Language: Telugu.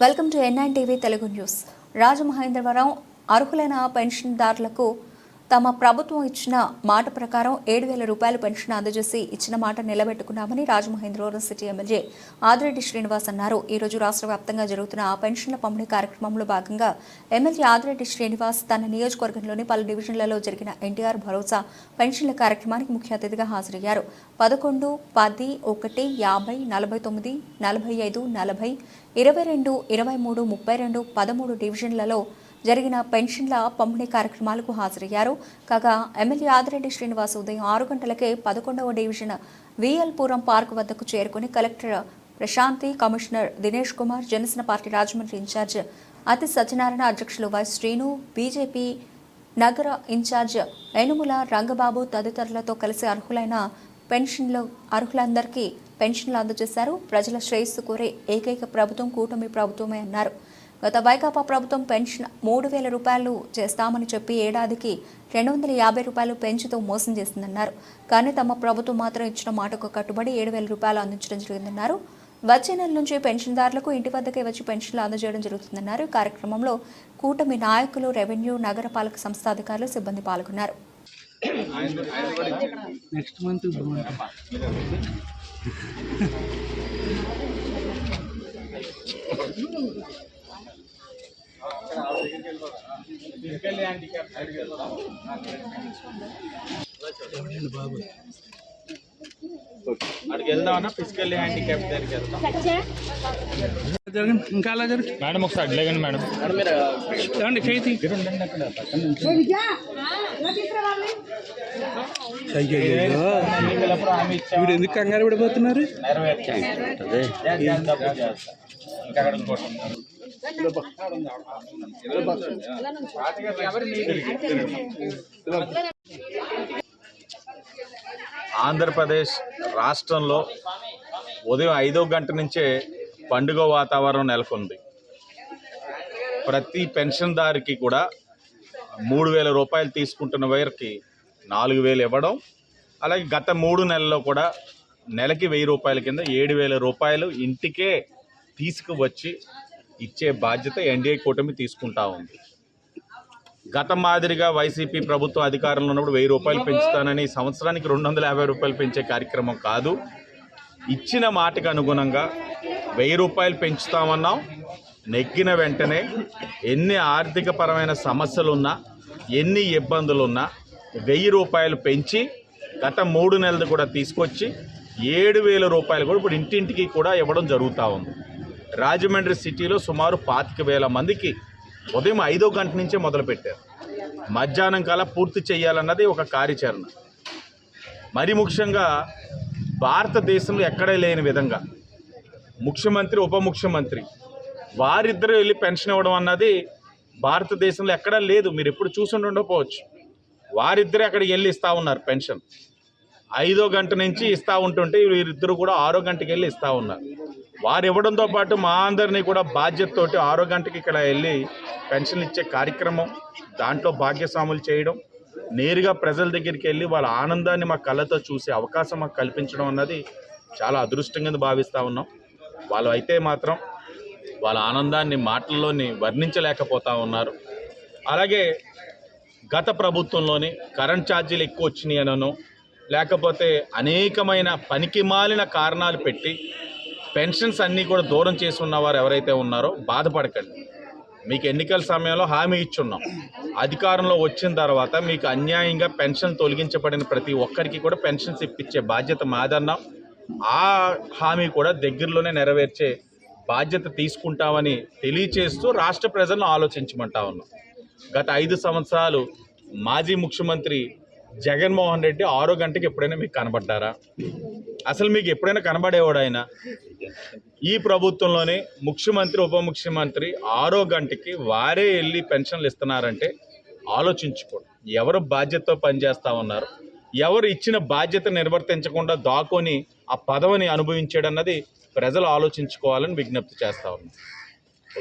Welcome to NIN TV Telugu news. Rajamahendravaram అర్హులైన పెన్షన్దారులకు తమ ప్రభుత్వం ఇచ్చిన మాట ప్రకారం ఏడు వేల రూపాయల పెన్షన్ అందజేసి ఇచ్చిన మాట నిలబెట్టుకున్నామని రాజమహేంద్రవరం సిటీ ఎమ్మెల్యే ఆదిరెడ్డి శ్రీనివాస్ అన్నారు. ఈ రోజు రాష్ట్ర వ్యాప్తంగా జరుగుతున్న ఆ పెన్షన్ల పంపిణీ కార్యక్రమంలో భాగంగా ఎమ్మెల్యే ఆదిరెడ్డి శ్రీనివాస్ తన నియోజకవర్గంలోని పలు డివిజన్లలో జరిగిన ఎన్టీఆర్ భరోసా పెన్షన్ల కార్యక్రమానికి ముఖ్య అతిథిగా హాజరయ్యారు. పదకొండు పది ఒకటి యాభై నలభై తొమ్మిది నలభై ఐదు నలభై ఇరవై రెండు ఇరవై మూడు ముప్పై రెండు పదమూడు డివిజన్లలో జరిగిన పెన్షన్ల పంపిణీ కార్యక్రమాలకు హాజరయ్యారు. కాగా ఎమ్మెల్యే ఆదిరెడ్డి శ్రీనివాస్ ఉదయం ఆరు గంటలకే పదకొండవ డివిజన్ విఎల్పురం పార్క్ వద్దకు చేరుకుని collector Prashanti commissioner Dinesh Kumar Janasena party Rajahmundry incharge Athi Satyanarayana అధ్యక్షులు వై శ్రీను బీజేపీ నగర ఇన్ఛార్జ్ ఎనుముల రంగబాబు తదితరులతో కలిసి అర్హులైన పెన్షన్లు అర్హులందరికీ పెన్షన్లు అందజేశారు. ప్రజల శ్రేయస్సు కోరే ఏకైక ప్రభుత్వం కూటమి ప్రభుత్వమే అన్నారు. గత వైకాపా ప్రభుత్వం పెన్షన్ మూడు వేల రూపాయలు చేస్తామని చెప్పి ఏడాదికి రెండు వందల యాభై రూపాయలు పెంచుతూ మోసం చేసిందన్నారు. కానీ తమ ప్రభుత్వం మాత్రం ఇచ్చిన మాటకు కట్టుబడి ఏడు వేల రూపాయలు అందించడం జరిగిందన్నారు. వచ్చే నెల నుంచి పెన్షన్దారులకు ఇంటి వద్దకే వచ్చి పెన్షన్లు అందజేయడం జరుగుతుందన్నారు. కార్యక్రమంలో కూటమి నాయకులు రెవెన్యూ నగరపాలక సంస్థ అధికారులు సిబ్బంది పాల్గొన్నారు. నెక్స్ట్ మంత్ బాబు అక్కడికి వెళ్దామన్నా ఫిజికల్ హ్యాండిక్యాప్ దగ్గరికి వెళ్దాం జరగండి ఇంకా అలా జరగండి మేడం ఒకసారి లేకండి మేడం ఏమండి చేతి ఇప్పుడు ఎందుకు కంగారు పడిపోతున్నారు ఇంకా అక్కడ ఉంది. ఆంధ్రప్రదేశ్ రాష్ట్రంలో ఉదయం ఐదో గంట నుంచే పండుగ వాతావరణం నెలకొంది. ప్రతి పెన్షన్దారికి కూడా మూడు వేల రూపాయలు తీసుకుంటున్న వారికి నాలుగు వేలు ఇవ్వడం అలాగే గత మూడు నెలల్లో కూడా నెలకి వెయ్యి రూపాయల కింద ఏడు వేల రూపాయలు ఇంటికే తీసుకువచ్చి ఇచ్చే బాధ్యత ఎన్డీఏ కూటమి తీసుకుంటా ఉంది. గత మాదిరిగా వైసీపీ ప్రభుత్వం అధికారంలో ఉన్నప్పుడు వెయ్యి రూపాయలు పెంచుతానని సంవత్సరానికి రెండు వందల యాభై రూపాయలు పెంచే కార్యక్రమం కాదు. ఇచ్చిన మాటకు అనుగుణంగా వెయ్యి రూపాయలు పెంచుతామన్నాం. నెగ్గిన వెంటనే ఎన్ని ఆర్థికపరమైన సమస్యలున్నా ఎన్ని ఇబ్బందులున్నా వెయ్యి రూపాయలు పెంచి గత మూడు నెలలు కూడా తీసుకొచ్చి ఏడు వేల రూపాయలు కూడా ఇప్పుడు ఇంటింటికి కూడా ఇవ్వడం జరుగుతూ ఉంది. రాజమండ్రి సిటీలో సుమారు పాతిక వేల మందికి ఉదయం ఐదో గంట నుంచే మొదలుపెట్టారు. మధ్యాహ్నం కల పూర్తి చేయాలన్నది ఒక కార్యాచరణ. మరి ముఖ్యంగా భారతదేశంలో ఎక్కడే లేని విధంగా ముఖ్యమంత్రి ఉప ముఖ్యమంత్రి వారిద్దరూ వెళ్ళి పెన్షన్ ఇవ్వడం అన్నది భారతదేశంలో ఎక్కడా లేదు. మీరు ఎప్పుడు చూసుండి ఉండకపోవచ్చు. వారిద్దరే అక్కడికి వెళ్ళి ఇస్తూ ఉన్నారు పెన్షన్. ఐదో గంట నుంచి ఇస్తూ ఉంటుంటే వీరిద్దరు కూడా ఆరో గంటకి వెళ్ళి ఇస్తూ ఉన్నారు. వారు ఇవ్వడంతో పాటు మా అందరినీ కూడా బాధ్యతతోటి ఆరో గంటకి ఇక్కడ వెళ్ళి పెన్షన్ ఇచ్చే కార్యక్రమం దాంట్లో భాగ్యస్వాములు చేయడం నేరుగా ప్రజల దగ్గరికి వెళ్ళి వాళ్ళ ఆనందాన్ని మా కళ్ళతో చూసే అవకాశం మాకు కల్పించడం అన్నది చాలా అదృష్టంగా భావిస్తూ ఉన్నాం. వాళ్ళు అయితే మాత్రం వాళ్ళ ఆనందాన్ని మాటల్లోని వర్ణించలేకపోతూ ఉన్నారు. అలాగే గత ప్రభుత్వంలోని కరెంట్ ఛార్జీలు ఎక్కువ వచ్చినాయి అనను లేకపోతే అనేకమైన పనికి మాలిన కారణాలు పెట్టి పెన్షన్స్ అన్నీ కూడా దూరం చేసి ఉన్నవారు ఎవరైతే ఉన్నారో బాధపడకండి. మీకు ఎన్నికల సమయంలో హామీ ఇచ్చున్నాం. అధికారంలో వచ్చిన తర్వాత మీకు అన్యాయంగా పెన్షన్ తొలగించబడిన ప్రతి ఒక్కరికి కూడా పెన్షన్స్ ఇప్పించే బాధ్యత మాదన్నాం. ఆ హామీ కూడా దగ్గరలోనే నెరవేర్చే బాధ్యత తీసుకుంటామని తెలియచేస్తూ రాష్ట్ర ప్రజలను ఆలోచించమంటా ఉన్నాం. గత ఐదు సంవత్సరాలు మాజీ ముఖ్యమంత్రి జగన్మోహన్ రెడ్డి ఆరో గంటకి ఎప్పుడైనా మీకు కనబడ్డారా? అసలు మీకు ఎప్పుడైనా కనబడేవాడు ఆయన? ఈ ప్రభుత్వంలోనే ముఖ్యమంత్రి ఉప ముఖ్యమంత్రి ఆరో గంటకి వారే వెళ్ళి పెన్షన్లు ఇస్తున్నారంటే ఆలోచించుకోండి. ఎవరు బాధ్యతతో పనిచేస్తా ఉన్నారు? ఎవరు ఇచ్చిన బాధ్యత నిర్వర్తించకుండా దాకొని ఆ పదవిని అనుభవించాడన్నది ప్రజలు ఆలోచించుకోవాలని విజ్ఞప్తి చేస్తా ఉన్నాం.